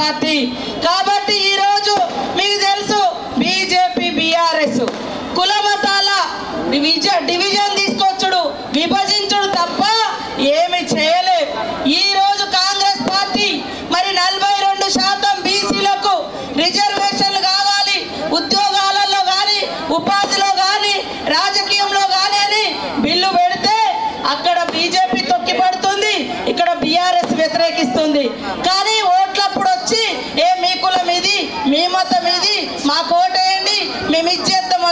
Party. కాబట్టి ఈరోజు మీకు తెలుసు బీజేపీ బీఆర్ఎస్ కుల మతాల డివిజన్ తీసుకొచ్చుడు విభజించుడు తప్ప ఏమి చేయలేదు ఈ రోజు కాంగ్రెస్ పార్టీ మరి నలభై రెండు శాతం బీసీలకు రిజర్వేషన్లు కావాలి ఉద్యోగాలలో కానీ ఉపాధిలో కానీ రాజకీయంలో కానీ అని బిల్లు పెడితే అక్కడ బీజేపీ తొక్కిపడుతుంది ఇక్కడ బీఆర్ఎస్ వ్యతిరేకిస్తుంది. కానీ ఓట్లప్పుడు వచ్చి ఏ మీ కులం ఇది మీ మతం ఇది మా కోటేయండి మేము ఇచ్చేస్తాం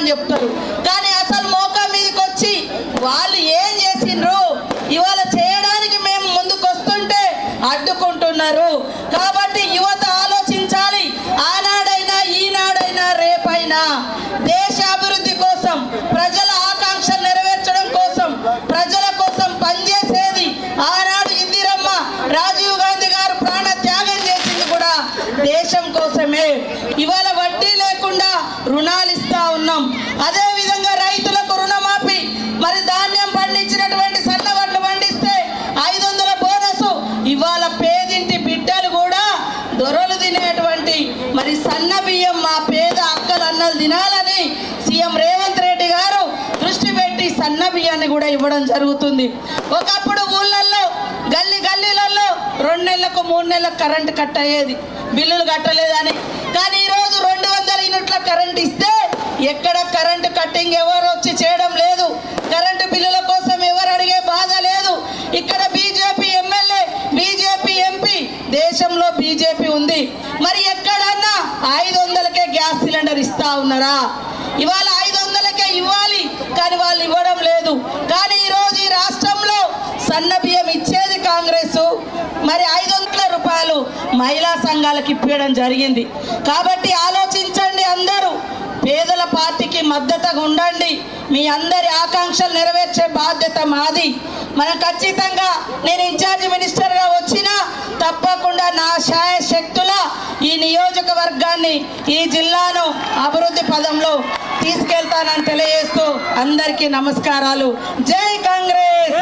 వచ్చేస్తాం అని చెప్తారు. కానీ అసలు మోకా మీదకి వచ్చి వాళ్ళు ఏం చేసిండ్రు? ఇవాళ చేయడానికి మేము ముందుకు వస్తుంటే అడ్డుకుంటున్నారు. కాబట్టి యువత ఆలోచించాలి. ఆనాడైనా ఈనాడైనా రేపైనా దేశ అభివృద్ధి కోసం ప్రజల ఆకాంక్షలు నెరవేర్చడం కోసం ప్రజల కోసం పనిచేసేది ఆనాడు ఇందిరమ్మ రాజీవ్ గాంధీ గారు ప్రాణ త్యాగం చేసింది కూడా దేశం కోసమే. రుణాలు ఇస్తా ఉన్నాం. అదే విధంగా రైతులకు రుణమాఫీ మరి ధాన్యం పండించినటువంటి సన్న వడ్లు పండిస్తే ఐదు వందల బోనస్. ఇవాళ పేదింటి బిడ్డలు కూడా దొరలు తినేటువంటి మరి సన్న బియ్యం మా పేద అక్కలు అన్నలు తినాలని సీఎం రేవంత్ రెడ్డి గారు దృష్టి పెట్టి సన్న బియ్యాన్ని కూడా ఇవ్వడం జరుగుతుంది. ఒకప్పుడు ఊళ్ళల్లో గల్లీ గల్లీలలో రెండు నెలలకు మూడు నెలలకు కరెంటు కట్ అయ్యేది బిల్లులు కట్టలేదని. కానీ ఈరోజు కరెంట్ ఇస్తే ఎక్కడ కరెంటు కట్టింగ్ ఎవరు వచ్చి చేయడం లేదు. కరెంటు బిల్లుల కోసం ఎవరు అడిగే బాధ లేదు. ఇక్కడ బీజేపీ ఎమ్మెల్యే బీజేపీ ఎంపీ దేశంలో బీజేపీ ఉంది. మరి ఎక్కడన్నా ఐదు వందలకే గ్యాస్ సిలిండర్ ఇస్తా ఉన్నారా? ఇవాళ ఐదు వందలకే ఇవ్వాలి కానీ వాళ్ళు ఇవ్వడం లేదు. కానీ ఈరోజు ఈ రాష్ట్రంలో సన్న బియ్యం ఇచ్చేది కాంగ్రెస్. మరి ఐదు మహిళా సంఘాలకు ఇప్పించడం జరిగింది. కాబట్టి ఆలోచించండి అందరూ. పేదల పార్టీకి మద్దతుగా ఉండండి. మీ అందరి ఆకాంక్షలు నెరవేర్చే బాధ్యత మాది. మనం ఖచ్చితంగా నేను ఇన్ఛార్జ్ మినిస్టర్గా వచ్చినా తప్పకుండా నా శాయ శక్తుల ఈ నియోజకవర్గాన్ని ఈ జిల్లాను అభివృద్ధి పదంలో తీసుకెళ్తానని తెలియజేస్తూ అందరికీ నమస్కారాలు. జై కాంగ్రెస్!